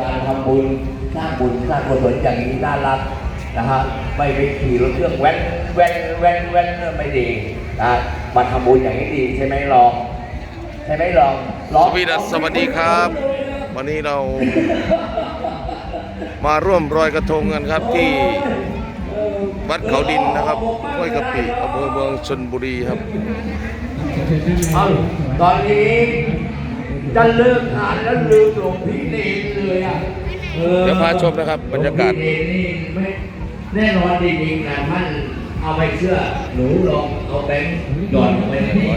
การทำบุญสร้างบุญสร้างกุศลอย่างนี้น่ารักนะฮะไม่ไปขี่รถเครื่องแว้นแว้นแว้นแว้นไม่ดีนะมาทำบุญอย่างนี้ดีใช่ไหมลองใช่ไหมลองลองสวีดัสสวัสดีครับ วันนี้เรามาร่วมรอยกระทงกันครับที่วัดเขาดินนะครับห้วยกะปิอำเภอเมืองชนบุรีครับเอาตอนนี้ จะเลิกงานแล้วลืมหลวงพี่เนรเลยอะออเดี๋ยวพาชมนะครับบรรยากาศหลวงพี่เนรนี่ไม่แน่นอนจริงๆนะท่านเอาไปเชื่อหนูลองเอาแบงค์หย่อนลงไปในนี้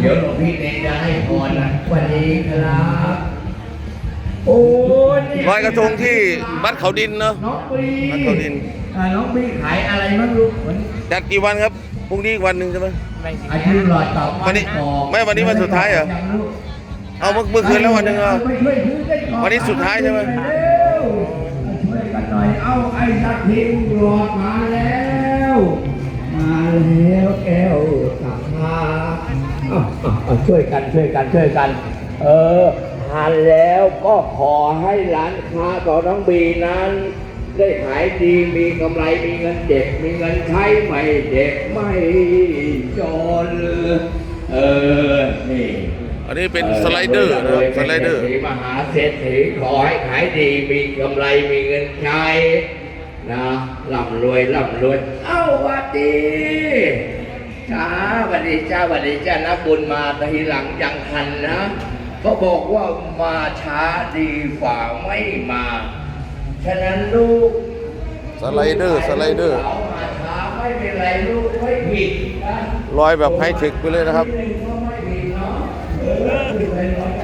เดี๋ยวหลวงพี่เนรจะให้พรนะสวัสดีครับโอ้ยนี่รอยกระทงที่วัดเขาดินเนาะน้องบีวัดเขาดินอ่าน้องบีขายอะไรบ้างลูกวันจัดกี่วันครับพรุ่งนี้อีกวันหนึ่งใช่ไหมอายุรอดต่อวันนี้ต่อไม่วันนี้วันสุดท้ายเหรอ เอาเมื่อเมื่อคืนแล้ววันหนึ่งเหรอวันก่อวันนี้สุดท้ายใช่ไหมเร็วช่วยกันหน่อยเอาไอ้สักทิงหลอดมาแล้ว มาแล้วแก้วสักมาเอาเอาช่วยกันช่วยกันช่วยกัน เออทานแล้วก็ขอให้ร้านค้าของน้องบีนั้น ได้ขายดีมีกำไรมีเงินเจ็บมีเงินใช้ไม่เจ็บไม่จนเออนี่ นนี้เป็นสไลเดอร์นะครับสไลเดอร์ศษฐีมหาเศรษฐีขอให้ขายดีมีกำไรมีเงินใช้นะร่ำรวยร่ำรวย เอ้าหวัดดีจ้าหวัดดีจ้าหวัดดีจ้านักบุญมาทีหลังยังทันนะเขาบอกว่ามาช้าดีฝ่าไม่มา ฉะนั้นลูกสไลเดอร์สไลเดอร์ลูกมาช้าไม่เป็นไรลูกไม่ผิดนะลอยแบบไฮเทคไปเลยนะครับ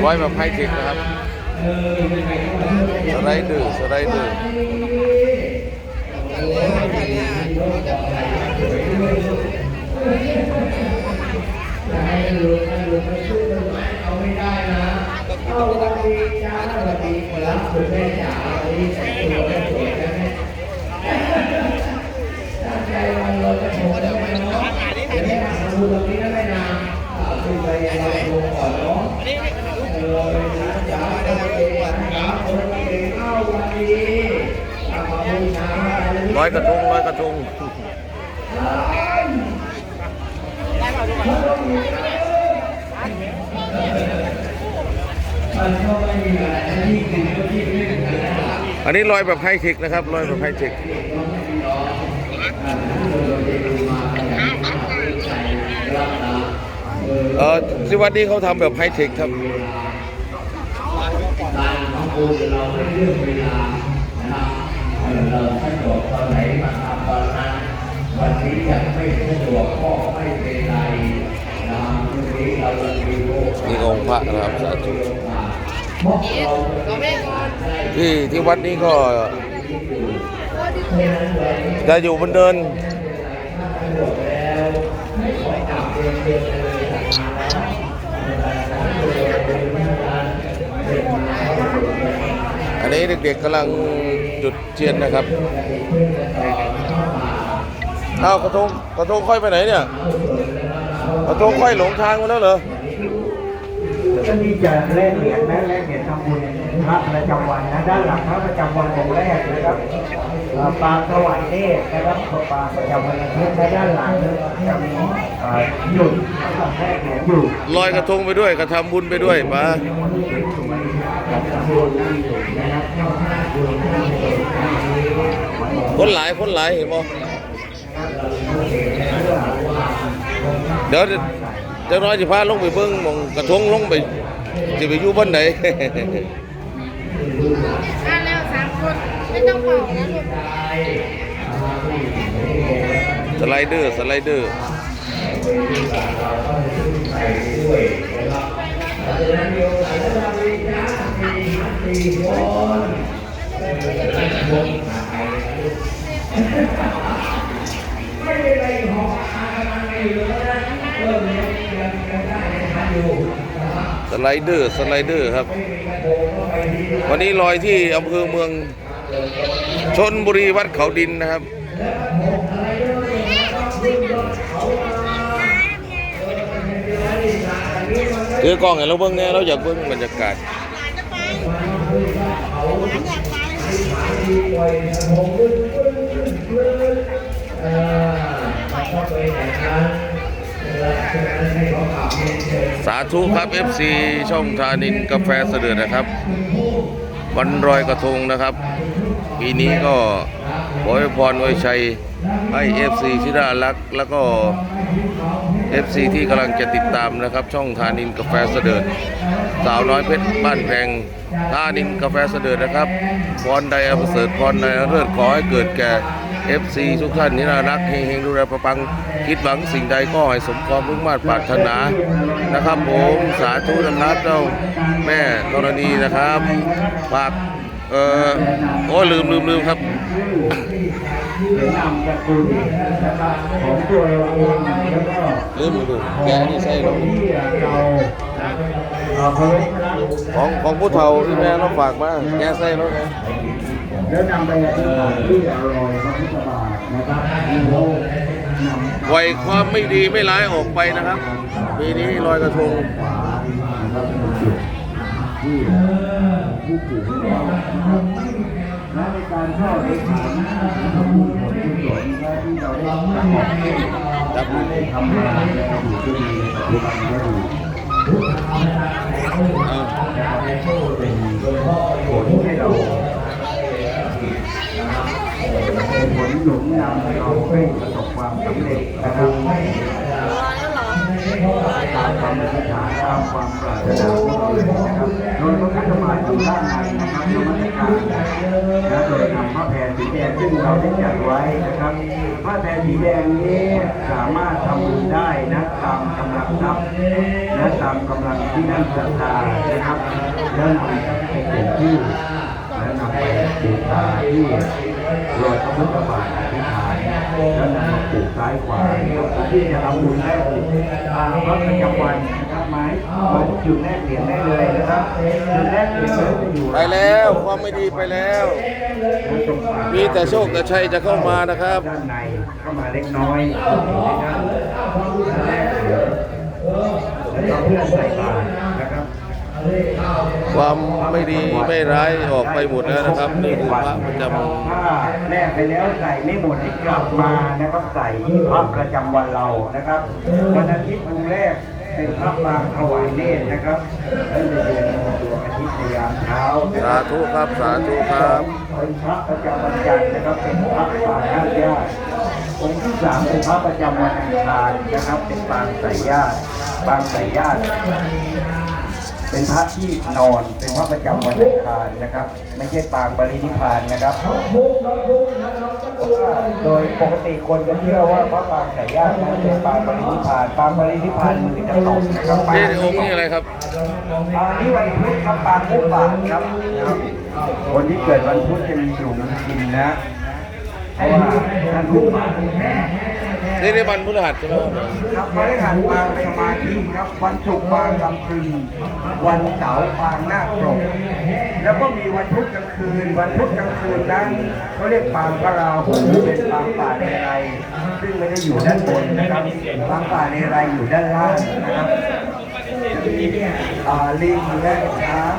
รุงเทพร้อยแบบไฮเทคนะครับเออยังไงก็มาช่วยกันสไลเดอร์สไลเดอร์ให้ลูกให้ลูกไปช่วยกันไหมเอาไม่ได้นะเอาวันดีจ้าวันดี ร้อยกระทงร้อยกระทงมันก็ไม่มีอะไรที่กินก็ที่ไม่กันแล้วอันนี้ลอยแบบไฮเทคนะครับลอยแบบไฮเทคเออที่วัดนี้เขาทำแบบไฮเทคครับการทำบุญเราไม่เลือกเวลานะครับ เออเราสะดวกตอนไหนมาทำตอนนั้น วันนี้ยังไม่สะดวกก็ไม่เป็นไรนะครับวันนี้เราจะมีโอกาสนี่องค์พระนะครับสาธุเพราะเราจะที่ที่วัดนี้ก็จะอยู่บนเดินอันนี้เด็กๆกำลัง จุดเทียนนะครับอ้าวกระทงกระทงค่อยไปไหนเนี่ยกระทงค่อยหลงทางมาแล้วเหรอก็มีจะแลกเหรียญนะแลกเหรียญทำบุญพระประจำวันนะด้านหลังพระประจำวันองค์แรกนะครับเอ่อปางถวายเนตรนะครับปางประจำวันอาทิตย์และด้านหลังจะมีเอ่อหยุดแลกเหรียญอยู่ลอยกระทงไปด้วยกระทำบุญไปด้วยมา คนหลายคนหลายเห็นบ่เดี๋ยวเดี๋ยวน้อยจะพาลงไปเบิ่งมองกระทงลงไปจะไปอยู่บ้านไหนมาแล้วสามคนไม่ต้องเป่านะลูกสไลเดอร์สไลเดอร์ใส่ด้วยนะครับเพราะฉะนั้นโยมอ ไม่เป็นไรของอากำลังอยู่แล้วนะเริ่มยังยังยังได้ยังทันอยู่สไลเดอร์ สไลเดอร์ครับ วันนี้ลอยที่อำเภอเมืองชนบุรีวัดเขาดินนะครับถือกล้องให้เราเบิ่งแน่เราอยากเบิ่งบรรยากาศ สาธุครับ FC ช่องทานินกาแฟเสด็จนะครับ วันรอยกระทงนะครับ ปีนี้ก็ขอให้พรไว้ชัยให้ FC ที่น่ารัก แล้วก็ FC ที่กำลังจะติดตามนะครับ ช่องทานินกาแฟเสด็จสาวน้อยเพชรบ้านแพงทานินกาแฟเสด็จนะครับพรใดอประเสริฐพรใดเลิศขอให้เกิดแก่ FC ทุกท่านที่น่ารักเฮงๆดูแลประปังคิดหวังสิ่งใดก็ให้สมความมุ่งมั่นปรารถนานะครับผมสาธุนะครับเจ้าแม่ธรณีนะครับฝากเอ่อโอ้ยลืมลืมลืมครับหรือนำสกุลนะครับของตัวเราเองแล้วก็ลืมลืมแกะนี่ใส่ลงที่เราเอาเคารพรักของของผู้เฒ่าที่แม่เราฝากมาแกใส่แล้วไงแล้วนำไปอธิษฐานที่อร่อย พระพุทธบาทนะครับแล้วนำไวความไม่ดีไม่ร้ายออกไปนะครับปีนี้ลอยกระทงขวานะครับเป็นจุดที่ผู้ปลูกเรานะครับและในการทอดในฐานทำบุญผลกุศลและที่เราได้ทำให้ได้ทำมาในอดีดีในปัจจุบันก็ดี หนุนนำเราให้ประสบความสำเร็จนะครับตามความอธิษฐานตามความปรารถนาของเรานะครับโดยพระพุทธบาทอยู่ด้านในนะครับนมัสการและโดยนำพระแผ่สีแดงซึ่งเราได้จัดไว้นะครับพระแผ่สีแดงนี้สามารถทำบุญได้นะตามกำลังทรัพย์และตามกำลังที่นั่นศรัทธานะครับแล้วนำไปเป็นที่และนำไปบูชาที่ รอยพระพุทธบาทอธิษฐานแล้วนำมาปลูกซ้ายขวาที่จะทำบุญได้ตามพระประจำวันนะครับไม้มาจุดแรกเหรียญได้เลยนะครับจุดแรกเหรียญจะอยู่ไปแล้วความไม่ดีไปแล้ว มีแต่โชคแต่ชัยจะเข้ามานะครับด้านในเข้ามาเล็กน้อยนะครับแล้วก็เพื่อนใส่บาตร ครับความไม่ดีไม่ร้ายออกไปหมดแล้วนะครับนี่คือพระประจำถ้าแลกไปแล้วใส่ไม่หมดให้กลับมานะครับใส่ที่พระประจำวันเรานะครับวันอาทิตย์วันแรกเป็นพระปางถวายเนตรนะครับแล้วในเดือนดวงอาทิตย์ในยามเช้าสาธุครับสาธุครับเป็นพระประจำวันจันทร์นะครับเป็นพระปางห้าญาติองค์ที่สามเป็นพระประจำวันอังคารนะครับเป็นปางสายญาติปางสายญาติ เป็นพระที่นอนเป็นพระประจำวันอังคารนะครับ ไม่ใช่ปางบรินิพพานนะครับโดยปกติคนจะเชื่อว่าพระปางสายญาตินั้นเป็นปางบรินิพพานปางบรินิพพานมือจะตกนะครับปางนี่องค์นี้อะไรครับปางนี้วันพุธครับปางพุธบาทครับคนที่เกิดวันพุธจะมีอยู่มีกินนะเพราะว่าท่านพุธ บาทนี่ในวันพฤหัสใช่ไหมครับครับพฤหัสปางสมาธิครับ วันศุกร์ปางลำพึงวันเสาร์ปางนาคปรกแล้วก็มีวันพุธกลางคืน วันพุธกลางคืนนั้นเขาเรียกปางพระราหูเป็นปางป่าในไร ซึ่งไม่ได้อยู่ด้านบนนะครับปางป่าในไรอยู่ด้านล่างนะครับจะมีอ่าลิงและช้าง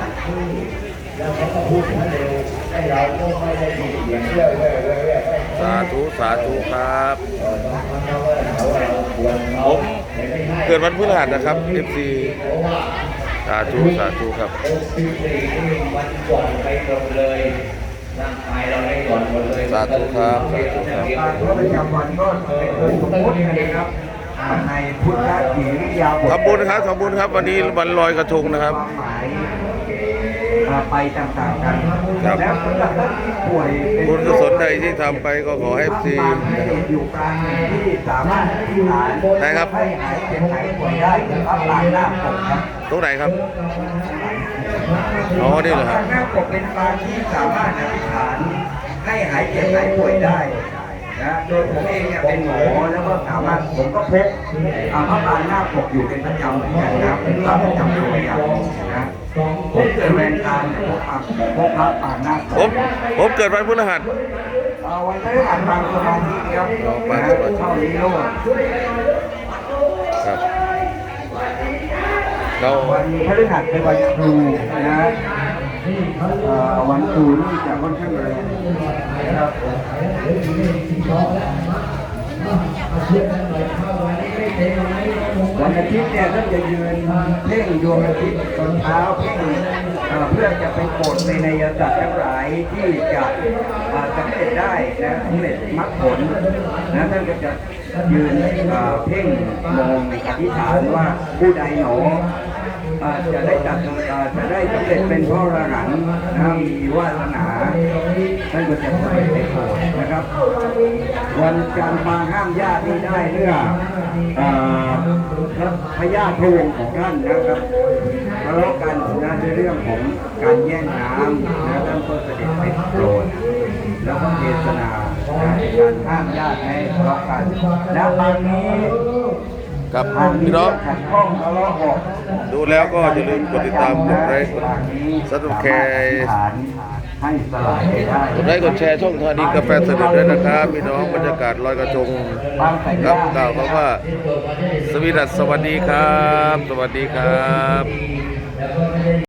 แล้วเขาก็พูดมาเร็วให้เราก็ไม่ได้ยินเสียงเรื่อยๆ สาธุสาธุครับ ผมเกิดวันพฤหัสนะครับ FC สาธุสาธุครับสาธุครับสาธุครับทำบุญครับทำบุญครับ วันนี้วันลอยกระทงนะครับ ไปต่างๆกันครับแล้วสำหรับท่านที่ป่วยเป็นบุญกุศลใดที่ทำไปก็ขอให้ FC นะครับอยู่กลางที่สามารถที่หายได้ครับให้หายเจ็บหายป่วยได้คือพระปางหน้าปกครับตรงไหนครับอ๋อนี่เหรอพคระรับปางหน้าปกเป็นปางที่สามารถอธิษฐานให้หายเจ็บหายป่วยได้นะโดยผมเองเนี่ยเป็นหมอแล้วก็สามารถผมก็พกอ่าพระปางหน้าปกอยู่เป็นประจำเหมือนกันนะเป็นพระประจำตัวอย่างนะ ผมเกิดแรงการเนี่ยพกปางพกพระปางหน้าปผมกผมเกิดวันพฤหัสเอาวันพฤหัสบางสมาธิครับอ๋อปางนะสมาธิเท่านี้โลดครับเราวันพฤหัสเป็นวันครูนะเอ่อวันครูนี่จะค่อนข้างแรงนะครับ วันอาทิตย์เนี่ยท่านจะยืนเพ่งดวงอาทิตย์ตอนเช้าเพ่งเอ่เพื่อจะไปโปรดในในยสัตว์ทั้งหลายที่จะสำเร็จได้นะสำเร็จมรรคผลนะท่านก็จะยืนเอ่อเพ่งมองอธิษฐานว่าผู้ใดหนอ อาจะได้จัดจะได้สำเร็จเป็นพระอรหันนะมีวาสนาท่านก็จะไปในโบสถ์นะครับ วันจันทร์มาห้ามญาตินี่ได้เรื่องพระญาติวงของท่านนะครับทะเลาะกันนะในเรื่องของการแย่งน้ำนะท่านก็เสด็จไปโปรดแล้วก็เทศนาในการห้ามญาติให้ทะเลาะกัน และบางนี้ ครับพี่น้องดูแล้วก็อย่าลืมกดติดตามกดไลค์กดซับสไครต์ให้สลายไปได้กดไลค์กดแชร์ช่องทานีกาแฟสนุกด้วยนะครับพี่น้องบรรยากาศลอยกระทงครับกล่าวคำว่า สวีดัสสวัสดีครับ สวัสดีครับ